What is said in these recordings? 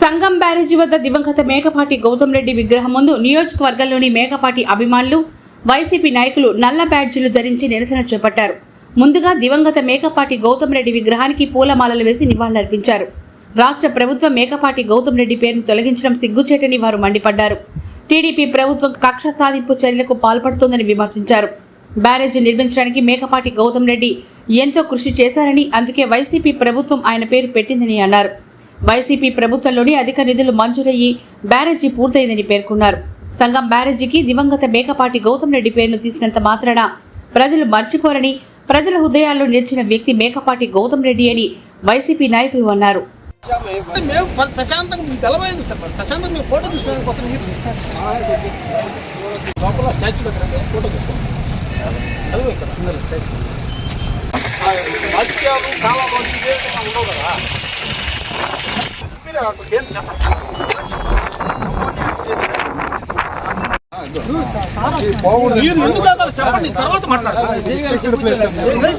సంగం బ్యారేజీ వద్ద దివంగత మేకపాటి గౌతమ్ రెడ్డి విగ్రహం ముందు నియోజకవర్గంలోని మేకపాటి అభిమానులు వైసీపీ నాయకులు నల్ల బ్యాడ్జీలు ధరించి నిరసన చేపట్టారు. ముందుగా దివంగత మేకపాటి గౌతమ్ రెడ్డి విగ్రహానికి పూలమాలలు వేసి నివాళులర్పించారు. రాష్ట్ర ప్రభుత్వం మేకపాటి గౌతమ్ రెడ్డి పేరును తొలగించడం సిగ్గుచేటని వారు మండిపడ్డారు. టీడీపీ ప్రభుత్వం కక్ష సాధింపు చర్యలకు పాల్పడుతోందని విమర్శించారు. బ్యారేజీ నిర్మించడానికి మేకపాటి గౌతమ్ రెడ్డి ఎంతో కృషి చేశారని అందుకే వైసీపీ ప్రభుత్వం ఆయన పేరు పెట్టిందని అన్నారు. వైసీపీ ప్రభుత్వంలోని అధిక నిధులు మంజూరయ్యి బ్యారేజీ పూర్తయిందని పేర్కొన్నారు సంఘం బ్యారేజీకి దివంగత మేకపాటి గౌతమ్ రెడ్డి పేరును తీసినంత మాత్రాన ప్రజలు మర్చిపోరని ప్రజల హృదయాల్లో నిలిచిన వ్యక్తి మేకపాటి గౌతమ్ రెడ్డి అని వైసీపీ నాయకులు అన్నారు ఉండవు కదా మీరు ఎందుకు పేరు చెప్పండి. తర్వాత మాట్లాడతారు కాదు చెప్పండి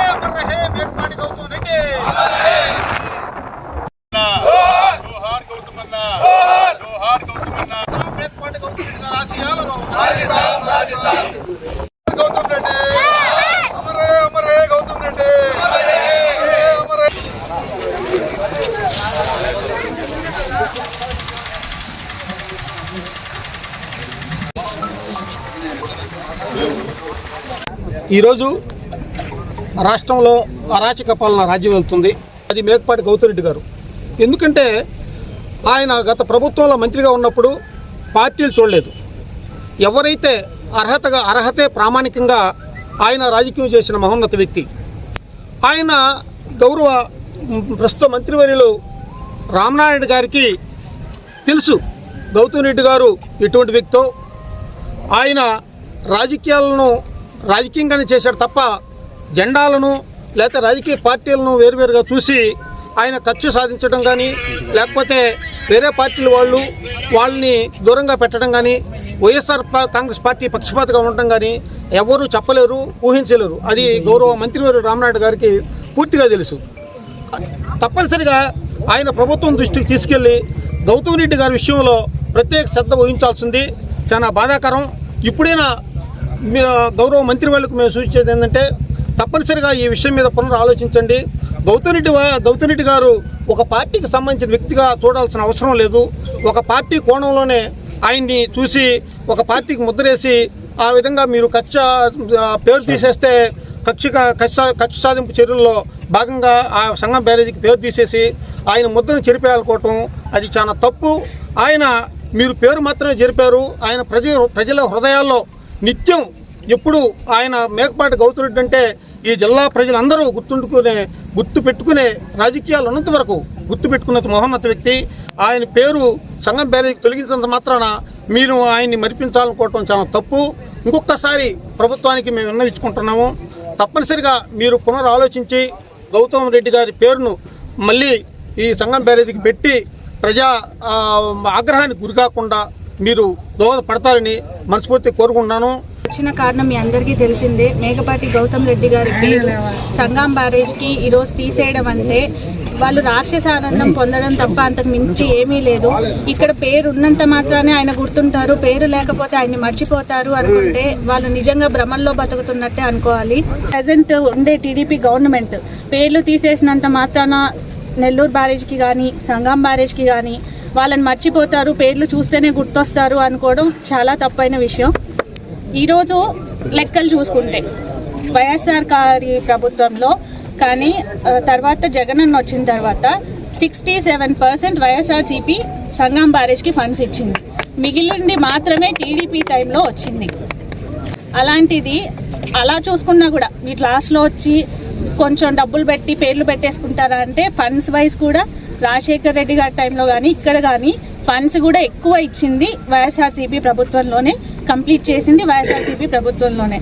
ఈరోజు రాష్ట్రంలో అరాచక పాలన రాజ్యం వెళ్తుంది. అది మేకపాటి గౌతరెడ్డి గారు. ఎందుకంటే ఆయన గత ప్రభుత్వంలో మంత్రిగా ఉన్నప్పుడు పార్టీలు చూడలేదు. ఎవరైతే అర్హతగా అర్హతే ప్రామాణికంగా ఆయన రాజకీయం చేసిన మహోన్నత వ్యక్తి ఆయన గౌరవ ప్రస్తుత మంత్రివర్యులు రామనారాయణ గారికి తెలుసు గౌతమ్ రెడ్డి గారు ఎటువంటి వ్యక్తో ఆయన రాజకీయాలను రాజకీయంగానే చేశాడు తప్ప జెండాలను లేకపోతే రాజకీయ పార్టీలను వేరువేరుగా చూసి ఆయన ఖర్చు సాధించడం కానీ లేకపోతే వేరే పార్టీల వాళ్ళు వాళ్ళని దూరంగా పెట్టడం కానీ వైఎస్ఆర్ కాంగ్రెస్ పార్టీ పక్షపాతగా ఉండటం కానీ ఎవరు చెప్పలేరు ఊహించలేరు. అది గౌరవ మంత్రివారు రామనాయుడు గారికి పూర్తిగా తెలుసు. తప్పనిసరిగా ఆయన ప్రభుత్వం దృష్టికి తీసుకెళ్ళి గౌతమ్ రెడ్డి గారి విషయంలో ప్రత్యేక శ్రద్ధ వహించాల్సింది. చాలా బాధాకరం. ఇప్పుడైనా మీ గౌరవ మంత్రి వాళ్ళకు మేము సూచించేది ఏంటంటే తప్పనిసరిగా ఈ విషయం మీద పునరు ఆలోచించండి గౌతమ్ రెడ్డి గౌతమ్ రెడ్డి గారు ఒక పార్టీకి సంబంధించిన వ్యక్తిగా చూడాల్సిన అవసరం లేదు. ఒక పార్టీ కోణంలోనే ఆయన్ని చూసి ఒక పార్టీకి ముద్రేసి ఆ విధంగా మీరు కక్ష పేరు తీసేస్తే కక్షగా కక్ష కక్ష సాధింపు చర్యల్లో భాగంగా ఆ సంఘం బ్యారేజీకి పేరు తీసేసి ఆయన ముద్రను చెరిపేయాలనుకోవటం అది చాలా తప్పు. ఆయన మీరు పేరు మాత్రమే జరిపారు. ఆయన ప్రజ ప్రజల హృదయాల్లో నిత్యం ఎప్పుడు ఆయన మేకపాటి గౌతరెడ్డి అంటే ఈ జిల్లా ప్రజలందరూ గుర్తుండుకునే గుర్తు పెట్టుకునే రాజకీయాలు ఉన్నంత వరకు గుర్తు పెట్టుకున్న మహోన్నత వ్యక్తి. ఆయన పేరు సంఘం బ్యారేజీ తొలగించినంత మాత్రాన మీరు ఆయన్ని మరిపించాలనుకోవటం చాలా తప్పు. ఇంకొకసారి ప్రభుత్వానికి మేము విన్నవించుకుంటున్నాము. తప్పనిసరిగా మీరు పునరాలోచించి గౌతమ్ రెడ్డి గారి పేరును మళ్ళీ ఈ సంఘం బ్యారేజీకి పెట్టి ప్రజా ఆగ్రహానికి గురికాకుండా మీరు దోహదపడతారని మనస్ఫూర్తి కోరుకుంటున్నాను. వచ్చిన కారణం మీ అందరికీ తెలిసిందే. మేకపాటి గౌతమ్ రెడ్డి గారి పేరు సంగం బ్యారేజ్కి ఈరోజు తీసేయడం అంటే వాళ్ళు రాక్షస ఆనందం పొందడం తప్ప అంతకు మించి ఏమీ లేదు. ఇక్కడ పేరు ఉన్నంత మాత్రానే ఆయన గుర్తుంటారు. పేరు లేకపోతే ఆయన్ని మర్చిపోతారు అనుకుంటే వాళ్ళు నిజంగా భ్రమల్లో బతుకుతున్నట్టే అనుకోవాలి. ప్రజెంట్ ఉండే టీడీపీ గవర్నమెంట్ పేర్లు తీసేసినంత మాత్రాన నెల్లూరు బ్యారేజ్కి కానీ సంగం బ్యారేజ్కి కానీ వాళ్ళని మర్చిపోతారు. పేర్లు చూస్తేనే గుర్తొస్తారు అనుకోవడం చాలా తప్పైన విషయం. ఈరోజు లెక్కలు చూసుకుంటే వైఎస్ఆర్ గారి ప్రభుత్వంలో కానీ తర్వాత జగన్ అన్న వచ్చిన తర్వాత sixty seven percent YSRCP Sangam బ్యారేజ్కి funds ఇచ్చింది. మిగిలింది మాత్రమే టీడీపీ టైంలో వచ్చింది. అలాంటిది అలా చూసుకున్నా కూడా మీరు లాస్ట్లో వచ్చి కొంచెం డబ్బులు పెట్టి పేర్లు పెట్టేసుకుంటారా అంటే ఫండ్స్ వైజ్ కూడా రాజశేఖర్ రెడ్డి గారి టైంలో కానీ ఇక్కడ కానీ ఫండ్స్ కూడా ఎక్కువ ఇచ్చింది వైఎస్ఆర్సీపీ ప్రభుత్వంలోనే. కంప్లీట్ చేసింది వైఎస్ఆర్సీపీ ప్రభుత్వంలోనే.